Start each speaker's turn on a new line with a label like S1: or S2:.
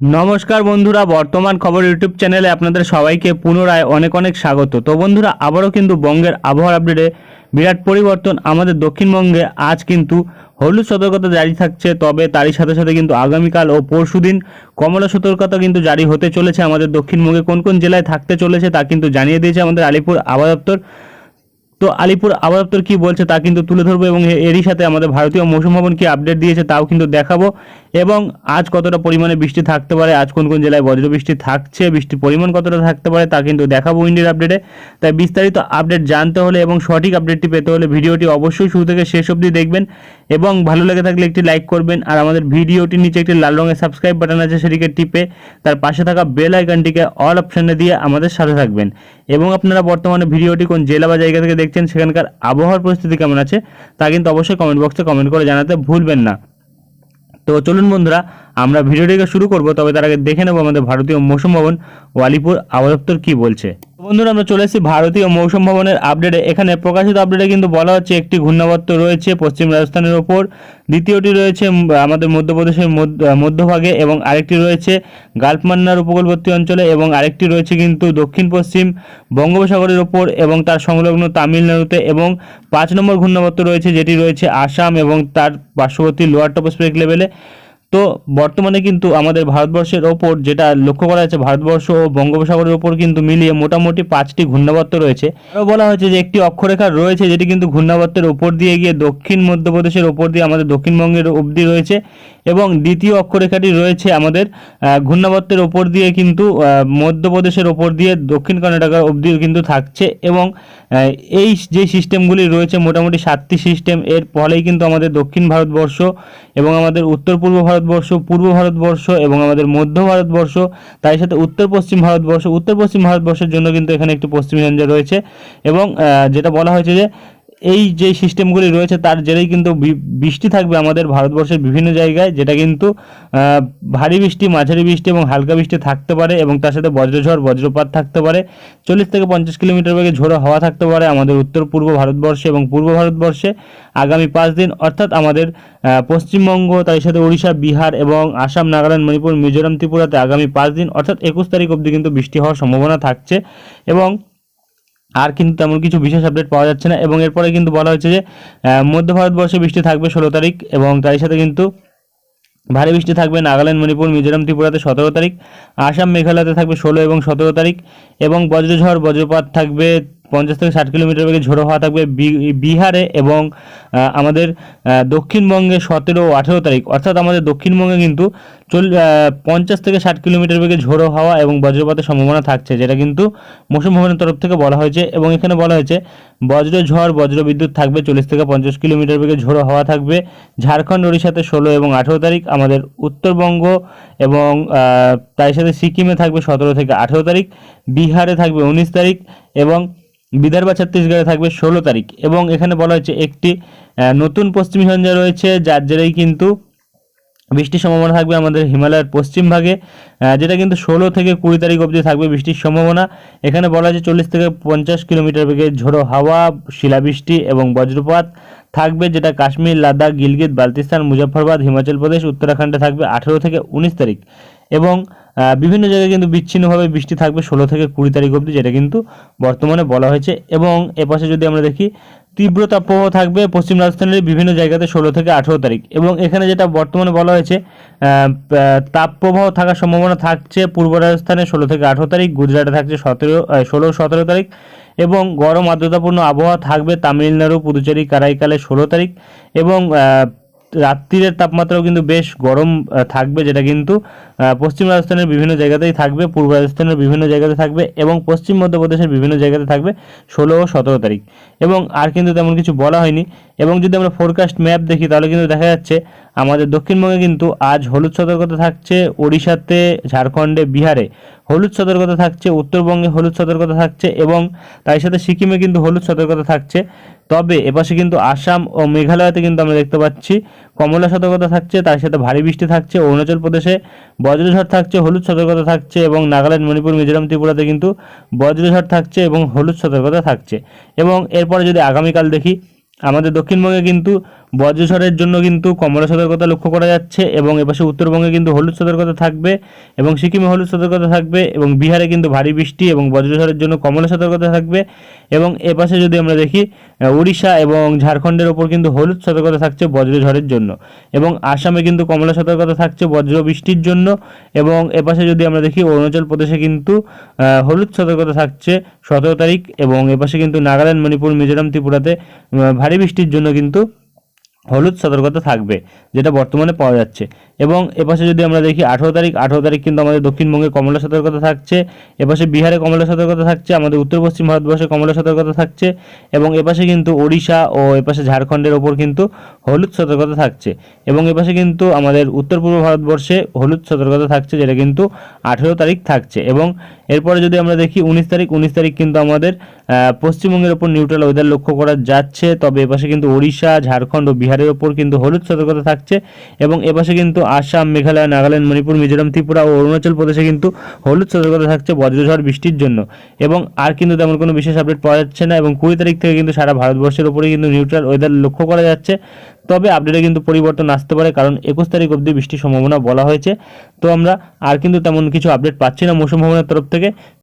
S1: নমস্কার বন্ধুরা, বর্তমান খবর ইউটিউব চ্যানেলে আপনাদের সবাইকে পুনরায় অনেক অনেক স্বাগত। তো বন্ধুরা, আবারও কিন্তু বঙ্গের আবহাওয়ার আপডেটে বিরাট পরিবর্তন আমাদের দক্ষিণবঙ্গে। আজ কিন্তু হলুদ সতর্কতা জারি থাকছে, তবে তারই সাথে সাথে কিন্তু আগামীকাল ও পরশুদিন কমলা সতর্কতা কিন্তু জারি হতে চলেছে আমাদের দক্ষিণবঙ্গে। কোন কোন জেলায় থাকতে চলেছে তা কিন্তু জানিয়ে দিয়েছে আমাদের আলিপুর আবহাওয়া দপ্তর। তো আলিপুর আবহাওয়া কী বলছে তা কিন্তু তুলে ধরবো এবং এরই সাথে আমাদের ভারতীয় মৌসুম ভবন কি আপডেট দিয়েছে তাও কিন্তু দেখাবো। এবং আজ কতটা পরিমাণে বৃষ্টি থাকতে পারে, আজ কোন কোন জেলায় বজ্র বৃষ্টি থাকছে, বৃষ্টির পরিমাণ কতটা থাকতে পারে তা কিন্তু দেখাবো ইন্ডিয়ার আপডেটে তাই বিস্তারিত আপডেট জানতে হলে এবং সঠিক আপডেটটি পেতে হলে ভিডিওটি অবশ্যই শুরু থেকে শেষ অবধি দেখবেন। এবং ভালো লেগে থাকলে একটি লাইক করবেন আর আমাদের ভিডিওটির নিচে একটি লাল রঙের সাবস্ক্রাইব বাটন আছে সেটিকে টিপে তার পাশে থাকা বেল আইকনটিকে অল অপশানে দিয়ে আমাদের সাথে থাকবেন। এবং আপনারা বর্তমানে ভিডিওটি কোন জেলা বা জায়গা থেকে দেখছেন, সেখানকার আবহাওয়ার পরিস্থিতি কেমন আছে, তা কিন্তু অবশ্যই কমেন্ট বক্সে কমেন্ট করে জানাতে ভুলবেন না। তো চলুন বন্ধুরা আমরা ভিডিওটিকে শুরু করব, তবে তার আগে দেখে নেব আমাদের ভারতীয় মৌসুম ভবন, ওয়ালিপুর আলিপুর আবহাওয়া দপ্তর কী বলছে। বন্ধুরা, আমরা চলে এসেছি ভারতীয় মৌসুম ভবনের আপডেটে এখানে প্রকাশিত আপডেটে কিন্তু বলা হচ্ছে, একটি ঘূর্ণাবর্ত রয়েছে পশ্চিম রাজস্থানের ওপর, দ্বিতীয়টি রয়েছে আমাদের মধ্যপ্রদেশের মধ্য- মধ্যভাগে এবং আরেকটি রয়েছে গালফমান্নার উপকূলবর্তী অঞ্চলে এবং আরেকটি রয়েছে কিন্তু দক্ষিণ পশ্চিম বঙ্গোপসাগরের ওপর এবং তার সংলগ্ন তামিলনাড়ুতে এবং পাঁচ নম্বর ঘূর্ণাবর্ত রয়েছে, যেটি রয়েছে আসাম এবং তার পার্শ্ববর্তী লোয়ার টপোস্ফেরিক লেভেলে তো বর্তমানে কিন্তু আমাদের ভারতবর্ষের ওপর যেটা লক্ষ্য করা যাচ্ছে, ভারতবর্ষ ও বঙ্গোপসাগরের ওপর কিন্তু মিলিয়ে মোটামুটি পাঁচটি ঘূর্ণাবর্ত রয়েছে। আরও বলা হয়েছে যে একটি অক্ষরেখা রয়েছে যেটি কিন্তু ঘূর্ণাবর্তের ওপর দিয়ে গিয়ে দক্ষিণ মধ্যপ্রদেশের ওপর দিয়ে আমাদের দক্ষিণবঙ্গের অবধি রয়েছে এবং দ্বিতীয় অক্ষরেখাটি রয়েছে আমাদের ঘূর্ণাবর্তের ওপর দিয়ে কিন্তু মধ্যপ্রদেশের ওপর দিয়ে দক্ষিণ কর্ণাটকার অবধি কিন্তু থাকছে এবং এই যে সিস্টেমগুলি রয়েছে মোটামুটি সাতটি সিস্টেম এর ফলেই কিন্তু আমাদের দক্ষিণ ভারতবর্ষ এবং আমাদের উত্তর পূর্ব ভারতবর্ষ পূর্ব ভারতবর্ষ এবং আমাদের মধ্য ভারতবর্ষ তার সাথে উত্তর পশ্চিম ভারতবর্ষ, উত্তর পশ্চিম ভারতবর্ষের জন্য কিন্তু এখানে একটি পশ্চিমী রঞ্জা রয়েছে এবং যেটা বলা হয়েছে যে এই যে সিস্টেমগুলি রয়েছে তার জেরেই কিন্তু বৃষ্টি থাকবে আমাদের ভারতবর্ষের বিভিন্ন জায়গায়, যেটা কিন্তু ভারী বৃষ্টি, মাঝারি বৃষ্টি এবং হালকা বৃষ্টি থাকতে পারে এবং তার সাথে বজ্রঝড়, বজ্রপাত থাকতে পারে। চল্লিশ থেকে পঞ্চাশ কিলোমিটার বেগে ঝোড়ো হাওয়া থাকতে পারে আমাদের উত্তর পূর্ব ভারতবর্ষে এবং পূর্ব ভারতবর্ষে আগামী পাঁচ দিন। অর্থাৎ আমাদের পশ্চিমবঙ্গ, তার সাথে উড়িষ্যা বিহার এবং আসাম, নাগাল্যান্ড, মণিপুর, মিজোরাম, ত্রিপুরাতে আগামী পাঁচ দিন, অর্থাৎ একুশ তারিখ অবধি কিন্তু বৃষ্টি হওয়ার সম্ভাবনা থাকছে এবং আর কিন্তু তেমন কিছু বিশেষ আপডেট পাওয়া যাচ্ছে না এবং এরপরে কিন্তু বলা হয়েছে যে মধ্য ভারতবর্ষে বৃষ্টি থাকবে ষোলো তারিখ এবং তারই সাথে কিন্তু ভারী বৃষ্টি থাকবে নাগাল্যান্ড, মণিপুর, মিজোরাম, ত্রিপুরাতে সতেরো তারিখ, আসাম, মেঘালয়তে থাকবে ষোলো এবং সতেরো তারিখ এবং বজ্রঝড়, বজ্রপাত থাকবে পঞ্চাশ থেকে ষাট কিলোমিটার বেগে ঝোড়ো হওয়া থাকবে বিহারে এবং আমাদের দক্ষিণবঙ্গে সতেরো ও আঠেরো তারিখ। অর্থাৎ আমাদের দক্ষিণবঙ্গে কিন্তু চল পঞ্চাশ থেকে ষাট কিলোমিটার বেগে ঝোড়ো হাওয়া এবং বজ্রপাতের সম্ভাবনা থাকছে, যেটা কিন্তু মৌসুম ভবনের তরফ থেকে বলা হয়েছে এবং এখানে বলা হয়েছে, বজ্র ঝড়, বজ্র বিদ্যুৎ থাকবে চল্লিশ থেকে পঞ্চাশ কিলোমিটার বেগে ঝোড়ো হাওয়া থাকবে। ঝাড়খণ্ড, ওড়িশাতে ষোলো এবং আঠেরো তারিখ, আমাদের উত্তরবঙ্গ এবং তার সাথে সিকিমে থাকবে সতেরো থেকে আঠেরো তারিখ, বিহারে থাকবে উনিশ তারিখ এবং বিদর্ভ ছত্তিশগড়ে থাকবে ষোলো তারিখ এবং এখানে বলা হয়েছে একটি নতুন পশ্চিমী ঝঞ্ঝা রয়েছে যার জেরেই কিন্তু বৃষ্টির সম্ভাবনা থাকবে আমাদের হিমালয়ের পশ্চিম ভাগে আহ, যেটা কিন্তু ষোলো থেকে কুড়ি তারিখ অবধি থাকবে বৃষ্টির সম্ভাবনা। এখানে বলা আছে চল্লিশ থেকে পঞ্চাশ কিলোমিটার বেগে ঝোড়ো হাওয়া শিলাবৃষ্টি এবং বজ্রপাত থাকবে যেটা কাশ্মীর লাদাখ গিলগিত বালতিস্তান মুজফ্ফরবাদ হিমাচল প্রদেশ উত্তরাখণ্ডে থাকবে আঠেরো থেকে উনিশ তারিখ। এবং বিভিন্ন জায়গায় কিন্তু বিচ্ছিন্নভাবে বৃষ্টি থাকবে ষোলো থেকে কুড়ি তারিখ অবধি, যেটা কিন্তু বর্তমানে বলা হয়েছে। এবং এপাশে যদি আমরা দেখি, তীব্র তাপপ্রবাহ থাকবে পশ্চিম রাজস্থানের বিভিন্ন জায়গাতে ষোলো থেকে আঠেরো তারিখ। এবং এখানে যেটা বর্তমানে বলা হয়েছে তাপপ্রবাহ থাকার সম্ভাবনা থাকছে পূর্ব রাজস্থানে ষোলো থেকে আঠেরো তারিখ, গুজরাটে থাকছে সতেরো ষোলো, সতেরো তারিখ। এবং গরম আর্দ্রতাপূর্ণ আবহাওয়া থাকবে তামিলনাড়ু, পুদুচেরি, কারাইকালে ষোলো তারিখ। এবং রাত্রিরের তাপমাত্রাও কিন্তু বেশ গরম থাকবে, যেটা কিন্তু পশ্চিম রাজস্থানের বিভিন্ন জায়গাতেই থাকবে, পূর্ব রাজস্থানের বিভিন্ন জায়গাতে থাকবে এবং পশ্চিম মধ্যপ্রদেশের বিভিন্ন জায়গাতে থাকবে ষোলো ও সতেরো তারিখ। এবং আর কিন্তু তেমন কিছু বলা হয়নি। এবং যদি আমরা ফোরকাস্ট ম্যাপ দেখি, তাহলে কিন্তু দেখা যাচ্ছে আমাদের দক্ষিণবঙ্গে কিন্তু আজ হলুদ সতর্কতা থাকছে, ওড়িশাতে ঝাড়খণ্ডে বিহারে হলুদ সতর্কতা থাকছে, উত্তরবঙ্গে হলুদ সতর্কতা থাকছে এবং তার সাথে সিকিমে কিন্তু হলুদ সতর্কতা থাকছে। তবে এপাশে কিন্তু আসাম ও মেঘালয়তে কিন্তু আমরা দেখতে পাচ্ছি, কমলা সতর্কতা থাকছে, তার সাথে ভারী বৃষ্টি থাকছে, অরুণাচল প্রদেশে বজ্রঝড় থাকছে, হলুদ সতর্কতা থাকছে এবং নাগাল্যান্ড, মণিপুর, মিজোরাম, ত্রিপুরাতে কিন্তু বজ্রঝড় থাকছে এবং হলুদ সতর্কতা থাকছে। এবং এরপরে যদি আগামীকাল দেখি, আমাদের দক্ষিণবঙ্গে কিন্তু বজ্রঝড়ের জন্য কিন্তু কমলা সতর্কতা লক্ষ্য করা যাচ্ছে এবং এপাশে উত্তরবঙ্গে কিন্তু হলুদ সতর্কতা থাকবে এবং সিকিমে হলুদ সতর্কতা থাকবে এবং বিহারে কিন্তু ভারী বৃষ্টি এবং বজ্রঝড়ের জন্য কমলা সতর্কতা থাকবে। এবং এপাশে যদি আমরা দেখি উড়িষ্যা এবং ঝাড়খণ্ডের ওপর কিন্তু হলুদ সতর্কতা থাকছে বজ্রঝড়ের জন্য এবং আসামে কিন্তু কমলা সতর্কতা থাকছে বজ্র বৃষ্টির জন্য এবং এপাশে যদি আমরা দেখি, অরুণাচল প্রদেশে কিন্তু হলুদ সতর্কতা থাকছে সতেরো তারিখ এবং এপাশে কিন্তু নাগাল্যান্ড, মণিপুর, মিজোরাম, ত্রিপুরাতে ভারী বৃষ্টির জন্য কিন্তু হলুদ সতর্কতা থাকবে, যেটা বর্তমানে পাওয়া যাচ্ছে। এবং এপাশে যদি আমরা দেখি আঠেরো তারিখ আঠেরো তারিখ কিন্তু আমাদের দক্ষিণবঙ্গে কমলা সতর্কতা থাকছে। এপাশে বিহারে কমলা সতর্কতা থাকছে, আমাদের উত্তর পশ্চিম ভারতবর্ষে কমলা সতর্কতা থাকছে এবং এপাশে কিন্তু ওড়িশা ও এপাশে ঝাড়খণ্ডের ওপর কিন্তু হলুদ সতর্কতা থাকছে। এবং এপাশে কিন্তু আমাদের উত্তর পূর্ব ভারতবর্ষে হলুদ সতর্কতা থাকছে, যেটা কিন্তু আঠেরো তারিখ থাকছে। এবং এরপরে যদি আমরা দেখি উনিশ তারিখ উনিশ তারিখ কিন্তু আমাদের পশ্চিমবঙ্গের ওপর নিউট্রাল ওয়েদার লক্ষ্য করা যাচ্ছে। তবে এপাশে কিন্তু ওড়িশা, ঝাড়খণ্ড ও বিহারের ওপর কিন্তু হলুদ সতর্কতা থাকছে এবং এপাশে কিন্তু আসাম, মেঘালয়, নাগাল্যান্ড, মণিপুর, মিজোরাম, ত্রিপুরা ও অরুণাচল প্রদেশে কিন্তু হলুদ সতর্কতা থাকছে বজ্রঝড় বৃষ্টির জন্য। এবং আর কিন্তু তেমন কোনো বিশেষ আপডেট পাওয়া যাচ্ছে না এবং কুড়ি তারিখ থেকে কিন্তু সারা ভারতবর্ষের ওপরে কিন্তু নিউট্রাল ওয়েদার লক্ষ্য করা যাচ্ছে। তবে আপডেটে কিন্তু পরিবর্তন আসতে পারে কারণ একুশ তারিখ অবধি বৃষ্টির সম্ভাবনা বলা হয়েছে। তো আমরা আর কিন্তু তেমন কিছু আপডেট পাচ্ছি না মৌসুম ভবনের তরফ থেকে।